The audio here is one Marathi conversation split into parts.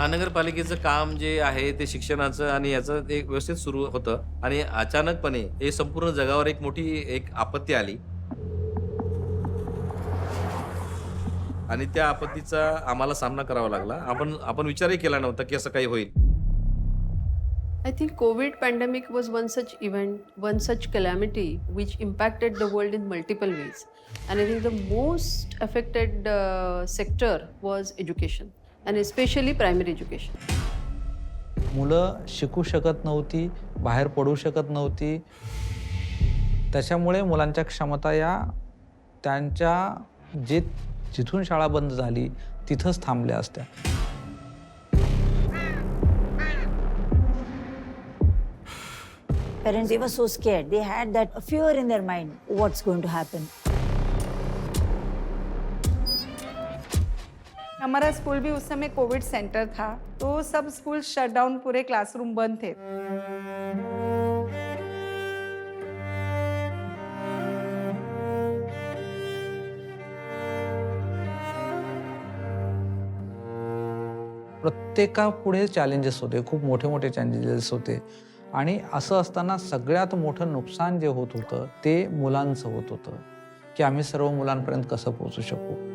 महानगरपालिकेचं काम जे आहे ते शिक्षणाचं आणि याचं ते व्यवस्थित सुरू होतं. आणि अचानकपणे हे संपूर्ण जगावर एक मोठी एक आपत्ती आली. आणि त्या आपत्तीचा आम्हाला सामना करावा लागला. आपण आपण विचारही केला नव्हता की असं काही होईल. I think COVID pandemic was one such event one such calamity which impacted the world in multiple ways and I think the most affected sector was education and specially primary education मुलं शिकू शकत नव्हती बाहेर पडू शकत नव्हती. त्याच्यामुळे मुलांच्या क्षमता या त्यांच्या जे जिथून शाळा बंद झाली तिथंच थांबल्या असत्या. Parents they were so scared they had that fear in their mind what's going to happen हमारा स्कूल भी उस समय कोविड सेंटर था तो सब स्कूल शटडाउन पूरे क्लासरूम बंद थे। प्रत्येकापुढे चॅलेंजेस होते खूप मोठे मोठे चॅलेंजेस होते. आणि असं असताना सगळ्यात मोठं नुकसान जे होत होतं ते मुलांचं होत होतं. की आम्ही सर्व मुलांपर्यंत कसं पोहोचू शकू?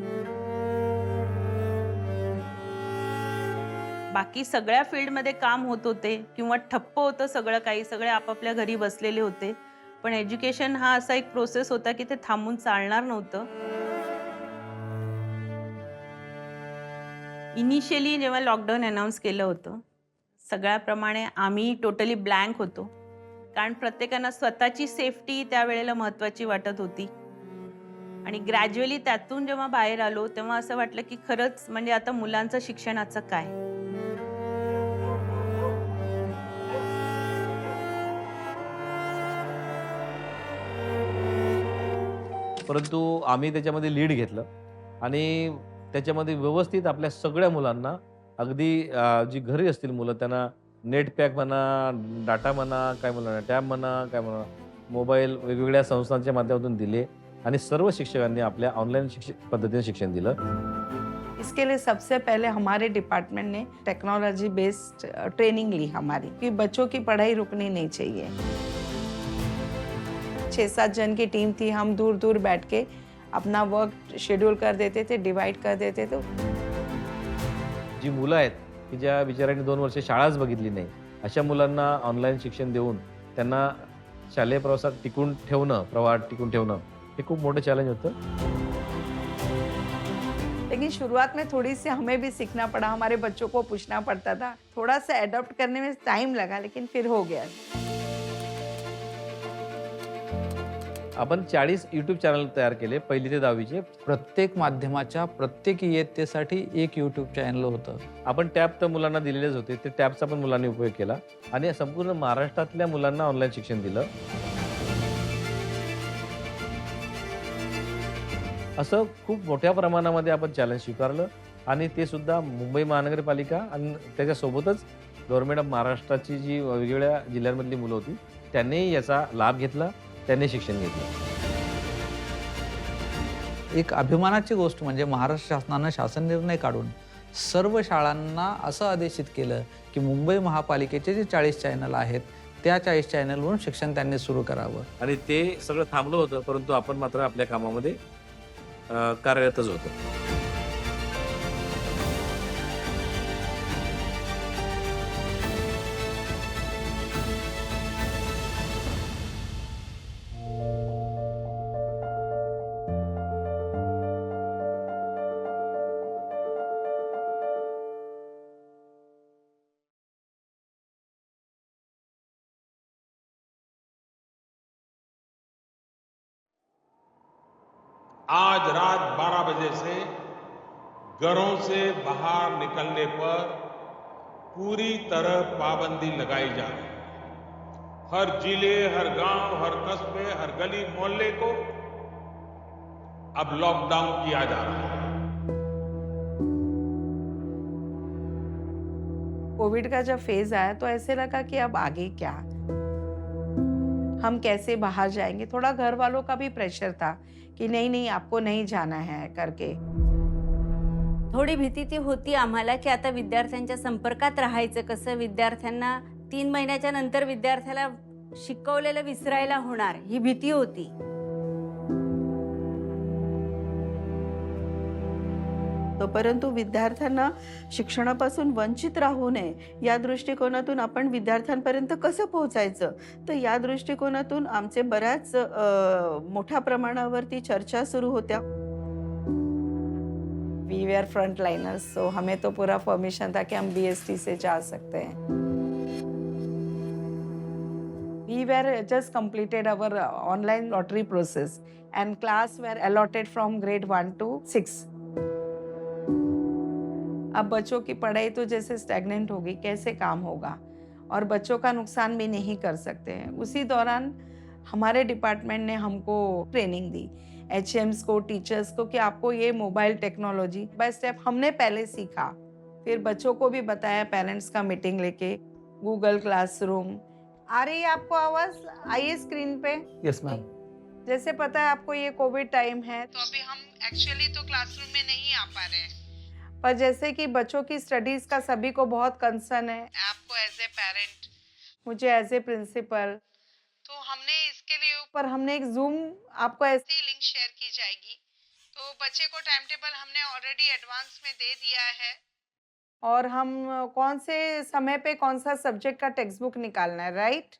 बाकी सगळ्या फील्डमध्ये काम होत होते किंवा ठप्प होतं सगळं काही सगळे आपापल्या घरी बसलेले होते. पण एज्युकेशन हा असा एक प्रोसेस होता की ते थांबून चालणार नव्हतं. इनिशियली जेव्हा लॉकडाऊन अनाऊन्स केलं होतं सगळ्याप्रमाणे आम्ही टोटली ब्लँक होतो. कारण प्रत्येकानं स्वतःची सेफ्टी त्यावेळेला महत्त्वाची वाटत होती. आणि ग्रॅज्युअली त्यातून जेव्हा बाहेर आलो तेव्हा असं वाटलं की खरंच म्हणजे आता मुलांचं शिक्षणाचं काय? परंतु आम्ही त्याच्यामध्ये लीड घेतलं. आणि त्याच्यामध्ये व्यवस्थित आपल्या सगळ्या मुलांना अगदी जी घरी असतील मुलं त्यांना नेट पॅक म्हणा डाटा म्हणा काय म्हणा टॅब म्हणा काय म्हणा मोबाईल वेगवेगळ्या संस्थांच्या माध्यमातून दिले आणि सर्व शिक्षकांनी आपल्या ऑनलाईन शिक्षण पद्धतीने शिक्षण दिलं. इसके लिए सबसे पहले हमारे डिपार्टमेंट ने टेक्नोलॉजी बेस्ड ट्रेनिंग ली हमारी कि बच्चों की पढ़ाई रुकनी नहीं चाहिए। छः सात जन की टीम थी हम दूर दूर बैठ के अपना वर्क शेड्यूल कर देते थे डिवाइड कर देते थे। जी मुलं आहेत की ज्या बिचाऱ्यांनी दोन वर्ष शाळाच बघितली नाही अशा मुलांना ऑनलाईन शिक्षण देऊन त्यांना शालेय प्रवासात टिकून ठेवणं प्रवाहात टिकून ठेवणं हे खूप मोठं चॅलेंज होतं. लेकिन शुरुआत में थोड़ी सी हमें भी सीखना पड़ा हमारे बच्चों को पूछना पड़ता था थोड़ा सा अडॉप्ट करने में टाइम लगा लेकिन फिर हो गया। आपण चाळीस युट्यूब चॅनल तयार केले पहिली ते दहावीचे. प्रत्येक माध्यमाच्या प्रत्येक इयत्तेसाठी एक यूट्यूब चॅनल होतं. आपण टॅब तर मुलांना दिलेलेच होते ते टॅबचा पण मुलांनी उपयोग केला. आणि संपूर्ण महाराष्ट्रातल्या मुलांना ऑनलाईन शिक्षण दिलं. असं खूप मोठ्या प्रमाणामध्ये आपण चॅलेंज स्वीकारलं. आणि ते सुद्धा मुंबई महानगरपालिका आणि त्याच्यासोबतच गव्हर्नमेंट ऑफ महाराष्ट्राची जी वेगवेगळ्या जिल्ह्यांमधली मुलं होती त्यांनी याचा लाभ घेतला. त्यांनी शिक्षण घेतलं. एक अभिमानाची गोष्ट म्हणजे महाराष्ट्र शासनानं शासन निर्णय काढून सर्व शाळांना असं आदेशित केलं की मुंबई महापालिकेचे जे चाळीस चॅनल आहेत त्या चाळीस चॅनलवरून शिक्षण त्यांनी सुरू करावं. आणि ते सगळं थांबलं होतं परंतु आपण मात्र आपल्या कामामध्ये कार्यरतच होतो. आज रात 12 बजे से घरों से बाहर निकलने पर पूरी तरह पाबंदी लगाई जा रही है। हर ज़िले, हर गाँव, हर कस्बे, हर गली मोहल्ले को अब लॉकडाउन किया जा रहा है। कोविड का जब फ़ेज़ आया तो ऐसे लगा कि अब आगे क्या? हम कैसे बाहर जाएंगे? थोड़ा घर वालों का भी प्रेशर था कि नहीं नहीं आपको नहीं जाना है करके। थोडी भीती ती होती आम्हाला की आता विद्यार्थ्यांच्या संपर्कात राहायचं कसं? विद्यार्थ्यांना तीन महिन्याच्या नंतर विद्यार्थ्याला शिकवलेलं विसरायला होणार ही भीती होती. तो परंतु विद्यार्थ्यांना शिक्षणापासून वंचित राहू नये या दृष्टिकोनातून आपण विद्यार्थ्यांपर्यंत कसं पोहोचायचं? तर या दृष्टिकोनातून आमचे बऱ्याच मोठ्या प्रमाणावरती चर्चा सुरू होत्या. We are front liners so हमें तो पूरा परमिशन था कि हम बी एस टी से जा सकते हैं. We were just completed our uh, online lottery process and class were allotted from grade 1 to 6 अब बच्चों की पढ़ाई तो जैसे स्टैगनेंट होगी कैसे काम होगा? और बच्चों का नुकसान भी नहीं कर सकते हैं। उसी दौरान हमारे डिपार्टमेंट ने हमको ट्रेनिंग दी एच को टीचर्स को कि आपको ये मोबाइल टेक्नोलॉजी बाय स्टेप हमने पहले सीखा। फिर बच्चों को भी बताया पेरेंट्स का मीटिंग लेके गूगल क्लासरूम आ रही है आपको आवाज़? आइए स्क्रीन पे। यस मैम जैसे पता है आपको ये कोविड टाइम है। तो अभी हम एक्चुअली तो क्लासरूम में नहीं आ पा रहे हैं। पर जैसे कि बच्चों की स्टडीज़ का सभी को बहुत कंसर्न है। आपको एज ए पेरेंट मुझे एज ए प्रिंसिपल तो हमने इसके लिए ऊपर हमने एक जूम आपको ऐसे ही लिंक शेयर की जाएगी। तो बच्चे को टाइम टेबल हमने ऑलरेडी एडवांस में दे दिया है। और हम कौन से समय पे कौन सा सब्जेक्ट का टेक्स्ट बुक निकालना है राइट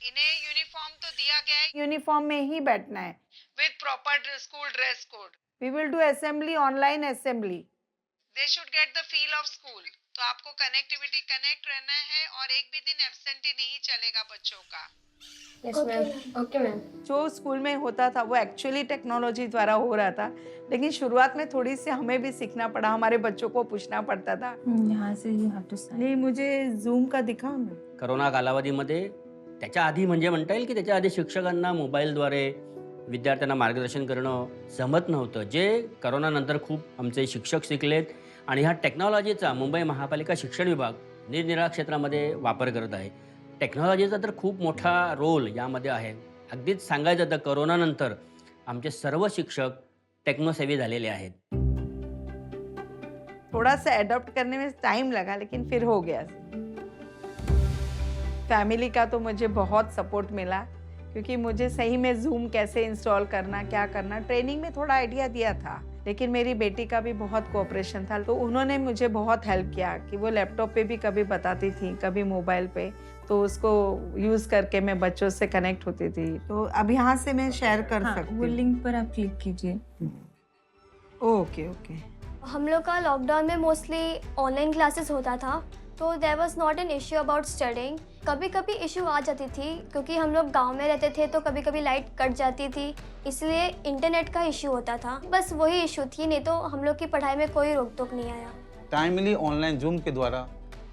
इन्हें यूनिफॉर्म तो दिया गया है। यूनिफॉर्म में ही बैठना है। With proper school dress code we will do assembly online assembly they should get the feel of school तो आपको कनेक्टिविटी कनेक्ट रहना है और एक भी दिन एब्सेंटी नहीं चलेगा बच्चों का। यस मैम ओके मैम जो स्कूल में होता था वो एक्चुअली टेक्नोलॉजी द्वारा हो रहा था लेकिन शुरुआत में थोड़ी सी हमें भी सीखना पड़ा हमारे बच्चों को पूछना पड़ता था। यहाँ से यू हैव टू नहीं मुझे जूम का दिखाओ ना करोना कालावधीमध्ये त्याच्या आधी म्हणजे म्हणता येईल की त्याच्या आधी शिक्षकांना मोबाईलद्वारे विद्यार्थ्यांना मार्गदर्शन करणं जमत नव्हतं. जे करोनानंतर खूप आमचे शिक्षक शिकलेत आणि ह्या टेक्नॉलॉजीचा मुंबई महापालिका शिक्षण विभाग निरनिराळ्या क्षेत्रामध्ये वापर करत आहे. टेक्नॉलॉजीचा तर खूप मोठा रोल यामध्ये आहे. अगदीच सांगायचं तर करोनानंतर आमचे सर्व शिक्षक टेक्नोसेवी झालेले आहेत. थोड़ा सा अडॉप्ट करने में म्हणजे टाइम लगा लेकिन फिर हो गया. फैमिली का तो मुझे बहुत सपोर्ट मिला. क्योंकि मुझे सही में जूम कैसे इंस्टॉल करना क्या करना ट्रेनिंग में थोड़ा आइडिया दिया था लेकिन मेरी बेटी का भी बहुत कोऑपरेशन था तो उन्होंने मुझे बहुत हेल्प किया कि वो लैपटॉप पे भी कभी बताती थी कभी मोबाइल पे तो उसको यूज़ करके मैं बच्चों से कनेक्ट होती थी। तो अब यहाँ से मैं शेयर कर हाँ सकती वो हूँ। लिंक पर आप क्लिक कीजिए। Okay okay. हम लोग का लॉकडाउन में मोस्टली ऑनलाइन क्लासेस होता था। तो there was not an issue about studying कभी कभी इशू आ जाती थी, क्योंकि हम लोग गाँव में रहते थे तो कभी कभी लाइट कट जाती थी, इसलिए इंटरनेट का इशू होता था। बस वही इशू थी, नहीं तो हम लोग की पढ़ाई में कोई रोक टोक नहीं आया। टाइमली ऑनलाइन जूम के द्वारा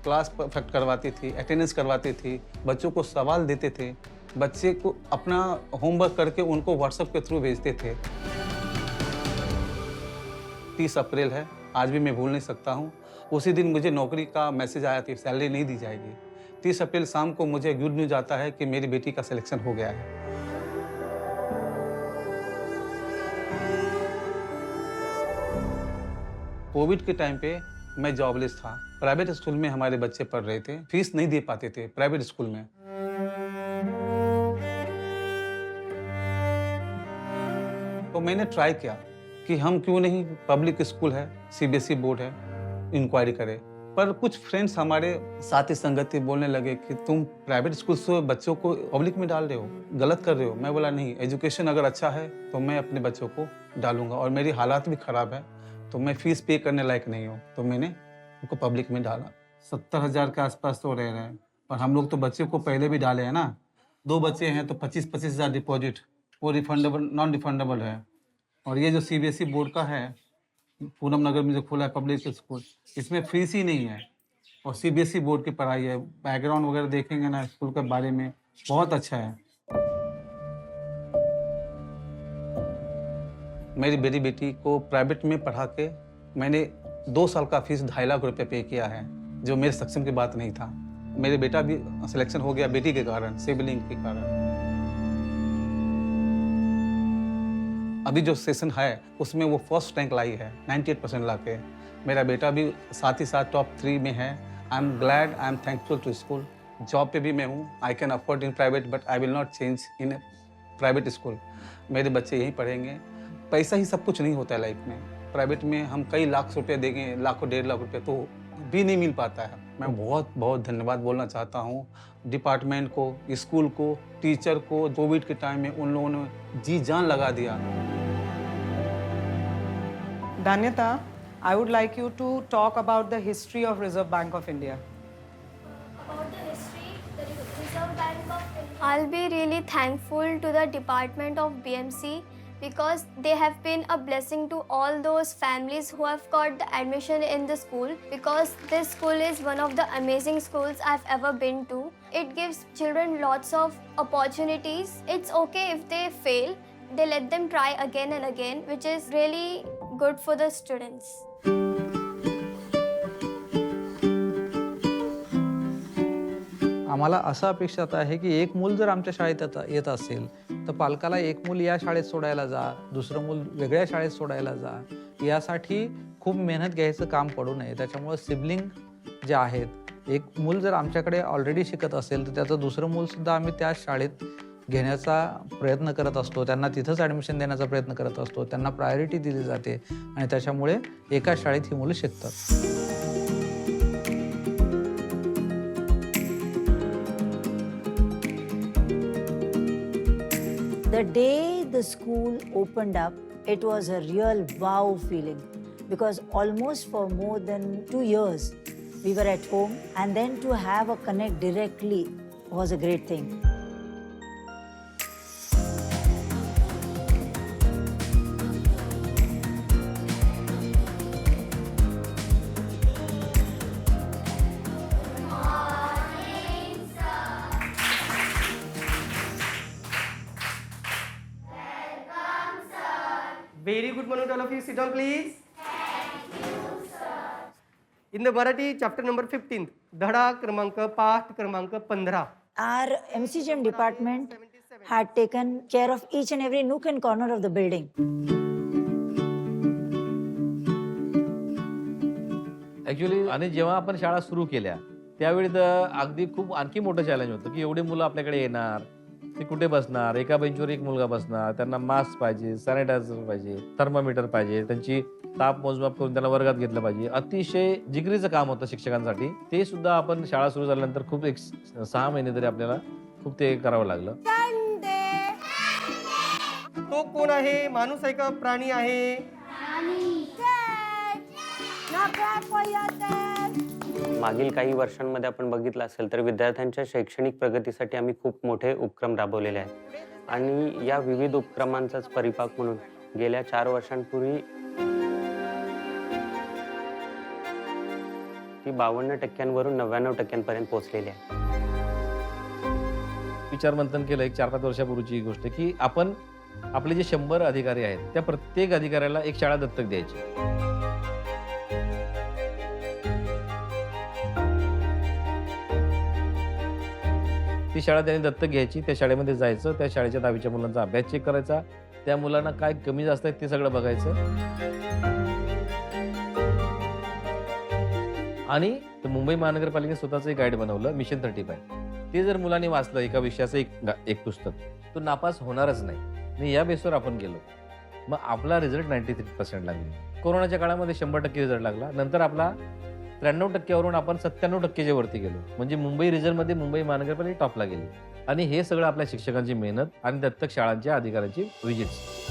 क्लास परफेक्ट करवाती थी अटेंडेंस करवाती थी, बच्चों को सवाल देते थे, बच्चे को अपना होमवर्क करके उनको व्हाट्सएप के थ्रू भेजते थे। तीस अप्रैल है, आज भी मैं भूल नहीं सकता हूँ। उसी दिन मुझे नौकरी का मैसेज आया थी सैलरी नहीं दी जाएगी। तीस अप्रैल शाम को मुझे गुड न्यूज़ आता है कि मेरी बेटी का सिलेक्शन हो गया है। कोविड के टाइम पे मैं जॉबलेस था। प्राइवेट स्कूल में हमारे बच्चे पढ़ रहे थे। फ़ीस नहीं दे पाते थे प्राइवेट स्कूल में। तो मैंने ट्राई किया कि हम क्यों नहीं पब्लिक स्कूल है? सीबीएसई बोर्ड है। इंक्वायरी करे। पर कुछ फ्रेंड्स हमारे साथी संगति बोलने लगे कि तुम प्राइवेट स्कूल से बच्चों को पब्लिक में डाल रहे हो, गलत कर रहे हो। मैं बोला, नहीं एजुकेशन अगर अच्छा है तो मैं अपने बच्चों को डालूँगा और मेरी हालात भी खराब है तो मैं फ़ीस पे करने लायक नहीं हूँ। तो मैंने उनको पब्लिक में डाला। सत्तर हज़ार के आसपास तो रह रहे हैं, पर हम लोग तो बच्चे को पहले भी डाले हैं ना। दो बच्चे हैं तो पच्चीस पच्चीस हज़ार डिपॉजिट वो रिफंडेबल नॉन रिफंडेबल है। और ये जो सीबीएसई बोर्ड का है पूनम नगर में जो खुला है पब्लिक स्कूल इसमें फ़ीस ही नहीं है। और सीबीएसई बोर्ड की पढ़ाई है। बैकग्राउंड वगैरह देखेंगे ना स्कूल के बारे में, बहुत अच्छा है। मेरी बेटी बेटी को प्राइवेट में पढ़ा के मैंने दो साल का फ़ीस ढाई लाख रुपये पे किया है, जो मेरे सक्षम की बात नहीं था। मेरे बेटा भी सिलेक्शन हो गया बेटी के कारण सिबलिंग के कारण। अभी जो सेशन है, उसमें वो फ़र्स्ट रैंक लाई है 98 परसेंट ला के मेरा बेटा भी साथ ही साथ टॉप थ्री में है। I am glad I am thankful to school job पे भी मैं हूँ। I can afford in private but I will not change in private school मेरे बच्चे यहीं पढ़ेंगे। पैसा ही सब कुछ नहीं होता है लाइफ में। प्राइवेट में हम कई लाख रुपए देंगे, लाखों डेढ़ लाख रुपए तो भी नहीं मिल पाता है। मैं बहुत बहुत धन्यवाद बोलना चाहता हूँ। डिपार्टमेंट को स्कूल को टीचर को कोविड के टाइम में उन लोगों ने जी जान लगा दिया। Danyata, I would like you to talk about the history of Reserve Bank of India. About the history, Reserve Bank of India. I'll be really thankful to the department of BMC because they have been a blessing to all those families who have got the admission in the school because this school is one of the amazing schools I've ever been to. It gives children lots of opportunities. It's okay if they fail. They let them try again and again, which is really good for the students. आम्हाला असं अपेक्षित आहे की एक मूल जर आमच्या शाळेत येत येत असेल तर पालकाला एक मूल या शाळेत सोडायला जा दुसरं मूल वेगळ्या शाळेत सोडायला जा यासाठी खूप मेहनत घ्यायचं काम पडू नये त्याच्यामुळं सिबलिंग जे आहेत एक मूल जर आमच्याकडे ऑलरेडी शिकत असेल तर त्याचं दुसरं मूलसुद्धा आम्ही त्या शाळेत घेण्याचा प्रयत्न करत असतो त्यांना तिथंच ॲडमिशन देण्याचा प्रयत्न करत असतो त्यांना प्रायोरिटी दिली जाते आणि त्याच्यामुळे एका शाळेत ही मुलं शिकतात. The day the school opened up it was a real wow feeling because almost for more than two years we were at home and then to have a connect directly was a great thing To all of you. Sit down, please. In the Marathi, chapter number 15, धडा क्रमांक पाठ क्रमांक पंधरा Our MCGM department had taken care of each and every nook and corner of the building. Actually आणि जेव्हा आपण शाळा सुरू केल्या त्यावेळी तर अगदी खूप आणखी मोठं चॅलेंज होतं की एवढी मुलं आपल्याकडे येणार ते कुठे बसणार? एका बेंचवर एक मुलगा बसणार. त्यांना मास्क पाहिजे सॅनिटायझर पाहिजे थर्मामीटर पाहिजे त्यांची ताप मोजमाप करून त्यांना वर्गात घेतलं पाहिजे. अतिशय जिगरीचं काम होतं शिक्षकांसाठी. ते सुद्धा आपण शाळा सुरू झाल्यानंतर खूप एक सहा महिने तरी आपल्याला खूप ते करावं लागलं. तो कोण आहे? माणूस आहे का? प्राणी आहे? मागील काही वर्षांमध्ये आपण बघितलं असेल तर विद्यार्थ्यांच्या शैक्षणिक प्रगतीसाठी आम्ही खूप मोठे उपक्रम राबवलेले आहेत. आणि या विविध उपक्रमांचाच परिपाक म्हणून गेल्या चार वर्षांपूर्वी ती बावन्न टक्क्यांवरून नव्याण्णव टक्क्यांपर्यंत पोहोचलेली आहे. विचारमंथन केलं एक चार पाच वर्षापूर्वीची गोष्ट की आपण आपले जे शंभर अधिकारी आहेत त्या प्रत्येक अधिकाऱ्याला एक शाळा दत्तक द्यायची. ती शाळा त्यांनी दत्तक घ्यायची त्या शाळेमध्ये जायचं त्या शाळेच्या दहावीच्या मुलांचा अभ्यास चेक करायचा त्या मुलांना काय कमी जास्त आहेत ते सगळं बघायचं. आणि मुंबई महानगरपालिकेने स्वतःचं एक गाईड बनवलं मिशन थर्टी फाय ते जर मुलांनी वाचलं एका विषयाचं एक एक पुस्तक तो नापास होणारच नाही. आणि या बेसवर आपण गेलो. मग आपला रिझल्ट नाईन्टी थ्री पर्सेंट लागला. कोरोनाच्या काळामध्ये शंभर टक्के रिझल्ट लागला. नंतर आपला त्र्याण्णव टक्क्यावरून आपण सत्त्याण्णव टक्केच्या वरती गेलो. म्हणजे मुंबई रिजनमध्ये मुंबई महानगरपालिका टॉपला गेली. आणि हे सगळं आपल्या शिक्षकांची मेहनत आणि दत्तक शाळांच्या अधिकाऱ्यांची विजिट्स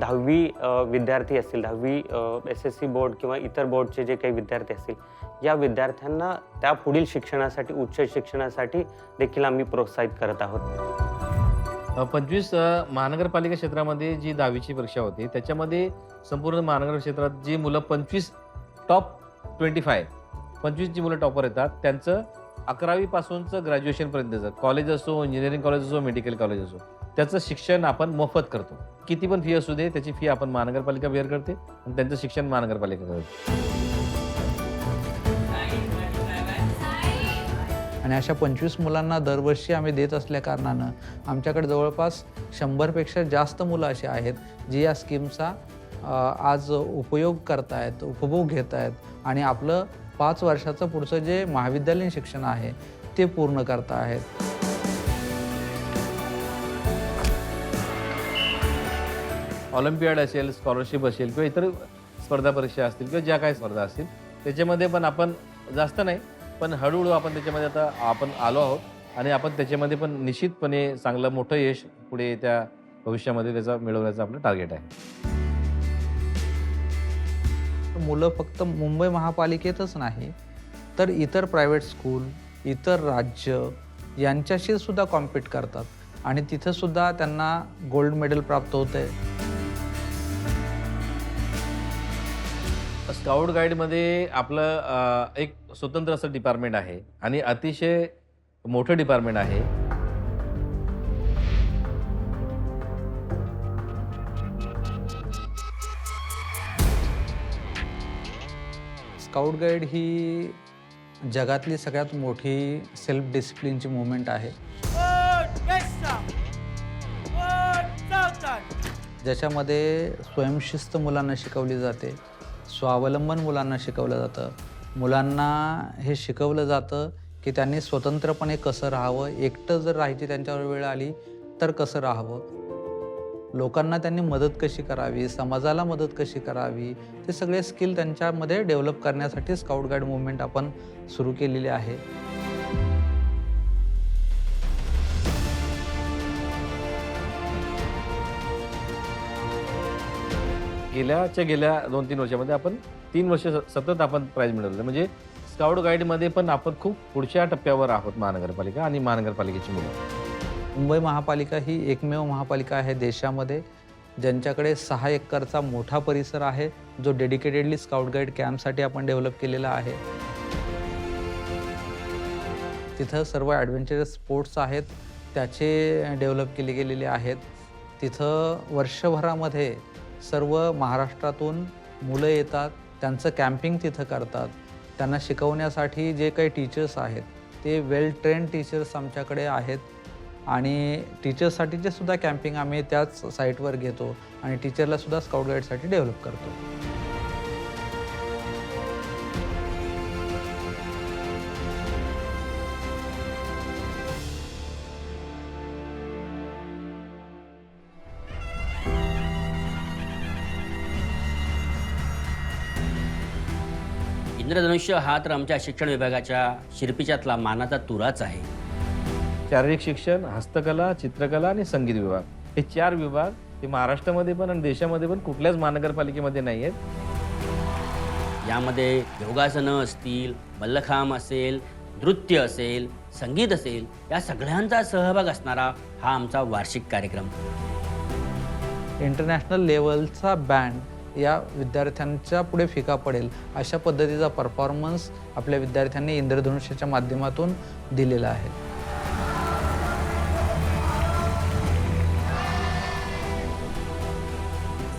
दहावी विद्यार्थी असतील दहावी एस एस सी बोर्ड किंवा इतर बोर्डचे जे काही विद्यार्थी असतील या विद्यार्थ्यांना त्या पुढील शिक्षणासाठी उच्च शिक्षणासाठी देखील आम्ही प्रोत्साहित करत आहोत. पंचवीस महानगरपालिका क्षेत्रामध्ये जी दहावीची परीक्षा होती त्याच्यामध्ये संपूर्ण महानगर क्षेत्रात जी मुलं पंचवीस टॉप ट्वेंटी फाय पंचवीस जी मुलं टॉपर येतात त्यांचं अकरावी पासूनचं ग्रॅज्युएशनपर्यंतचं कॉलेज असो इंजिनिअरिंग कॉलेज असो मेडिकल कॉलेज असो त्याचं शिक्षण आपण मोफत करतो. किती पण फी असू दे त्याची फी आपण महानगरपालिका बेअर करते आणि त्यांचं शिक्षण महानगरपालिका करते आणि अशा पंचवीस मुलांना दरवर्षी आम्ही देत असल्या कारणानं आमच्याकडे जवळपास शंभरपेक्षा जास्त मुलं अशी आहेत जी या स्कीमचा आज उपयोग करतायत उपभोग घेत आहेत आणि आपलं पाच वर्षाचं पुढचं जे महाविद्यालयीन शिक्षण आहे ते पूर्ण करत आहेत ऑलिम्पियाड असेल स्कॉलरशिप असेल किंवा इतर स्पर्धा परीक्षा असतील किंवा ज्या काही स्पर्धा असतील त्याच्यामध्ये पण आपण जास्त नाही पण हळूहळू आपण त्याच्यामध्ये आता आपण आलो आहोत आणि आपण त्याच्यामध्ये पण निश्चितपणे चांगलं मोठं यश पुढे त्या भविष्यामध्ये त्याचा मिळवण्याचं आपलं टार्गेट आहे. मुलं फक्त मुंबई महापालिकेतच नाही तर इतर प्रायव्हेट स्कूल इतर राज्य यांच्याशी सुद्धा कॉम्पीट करतात. आणि तिथं सुद्धा त्यांना गोल्ड मेडल प्राप्त होतं स्काउट गाईडमध्ये आपलं एक स्वतंत्र असं डिपार्टमेंट आहे आणि अतिशय मोठं डिपार्टमेंट आहे. स्काउट गाईड ही जगातली सगळ्यात मोठी सेल्फ डिसिप्लिनची मुवमेंट आहे. ज्याच्यामध्ये स्वयंशिस्त मुलांना शिकवली जाते. स्वावलंबन मुलांना शिकवलं जातं. मुलांना हे शिकवलं जातं की त्यांनी स्वतंत्रपणे कसं राहावं एकटं जर राहायची त्यांच्यावर वेळ आली तर कसं राहावं? लोकांना त्यांनी मदत कशी करावी समाजाला मदत कशी करावी ते सगळे स्किल त्यांच्यामध्ये डेव्हलप करण्यासाठी स्काउट गाईड मुवमेंट आपण सुरू केलेली आहे. गेल्याच्या गेल्या दोन तीन वर्षामध्ये आपण तीन वर्ष सतत आपण प्राईज मिळवलं म्हणजे स्काउट गाईडमध्ये पण आपण खूप पुढच्या टप्प्यावर आहोत महानगरपालिका आणि महानगरपालिकेची मुलं. मुंबई महापालिका ही एकमेव महापालिका आहे देशामध्ये ज्यांच्याकडे सहा एकरचा मोठा परिसर आहे जो डेडिकेटेडली स्काउट गाईड कॅम्पसाठी आपण डेव्हलप केलेला आहे. तिथं सर्व ॲडव्हेंचरस स्पोर्ट्स आहेत त्याचे डेव्हलप केले गेलेले आहेत. तिथं वर्षभरामध्ये सर्व महाराष्ट्रातून मुलं येतात त्यांचं कॅम्पिंग तिथं करतात. त्यांना शिकवण्यासाठी जे काही टीचर्स आहेत ते वेल ट्रेन टीचर्स आमच्याकडे आहेत. आणि टीचर्ससाठीचे सुद्धा कॅम्पिंग आम्ही त्याच साईटवर घेतो आणि टीचरला सुद्धा स्काउट गाईडसाठी डेव्हलप करतो. इंद्रधनुष्य हा तर आमच्या शिक्षण विभागाच्या शिरपीच्यातला मानाचा तुराच आहे. शारीरिक शिक्षण हस्तकला चित्रकला आणि संगीत विभाग. हे चार विभाग हे महाराष्ट्रामध्ये पण आणि देशामध्ये पण कुठल्याच महानगरपालिकेमध्ये नाही आहेत. यामध्ये योगासनं असतील मल्लखांब असेल नृत्य असेल संगीत असेल या सगळ्यांचा सहभाग असणारा हा आमचा वार्षिक कार्यक्रम. इंटरनॅशनल लेवलचा बँड या विद्यार्थ्यांच्या पुढे फिका पडेल अशा पद्धतीचा परफॉर्मन्स आपल्या विद्यार्थ्यांनी इंद्रधनुष्याच्या माध्यमातून दिलेला आहे.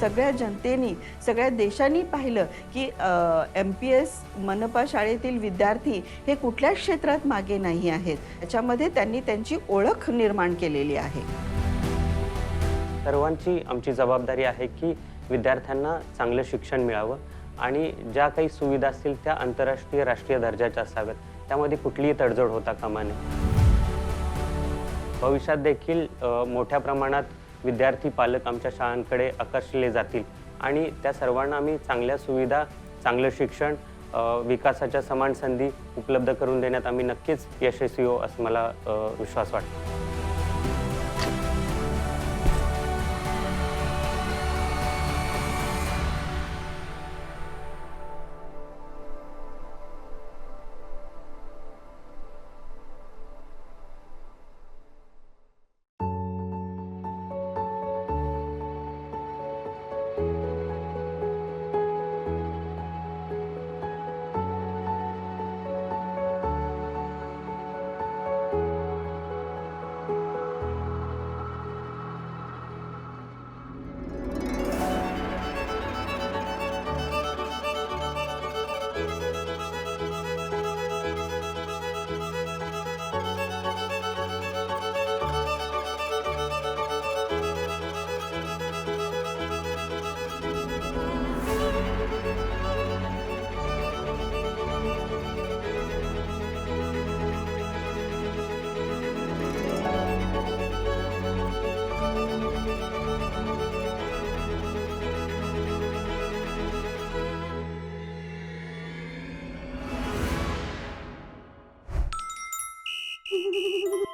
सगळ्या जनतेने सगळ्या देशांनी पाहिलं की एम पी एस मनपा शाळेतील विद्यार्थी हे कुठल्याच क्षेत्रात मागे नाही आहेत? त्याच्यामध्ये त्यांनी त्यांची ओळख निर्माण केलेली आहे. सर्वांची आमची जबाबदारी आहे की विद्यार्थ्यांना चांगलं शिक्षण मिळावं आणि ज्या काही सुविधा असतील त्या आंतरराष्ट्रीय राष्ट्रीय दर्जाच्या असाव्यात. त्यामध्ये कुठलीही तडजोड होता कामा नये. भविष्यात देखील मोठ्या प्रमाणात विद्यार्थी पालक आमच्या शाळांकडे आकर्षले जातील आणि त्या सर्वांना आम्ही चांगल्या सुविधा चांगलं शिक्षण विकासाच्या समान संधी उपलब्ध करून देण्यात आम्ही नक्कीच यशस्वी हो असं मला विश्वास वाटतो.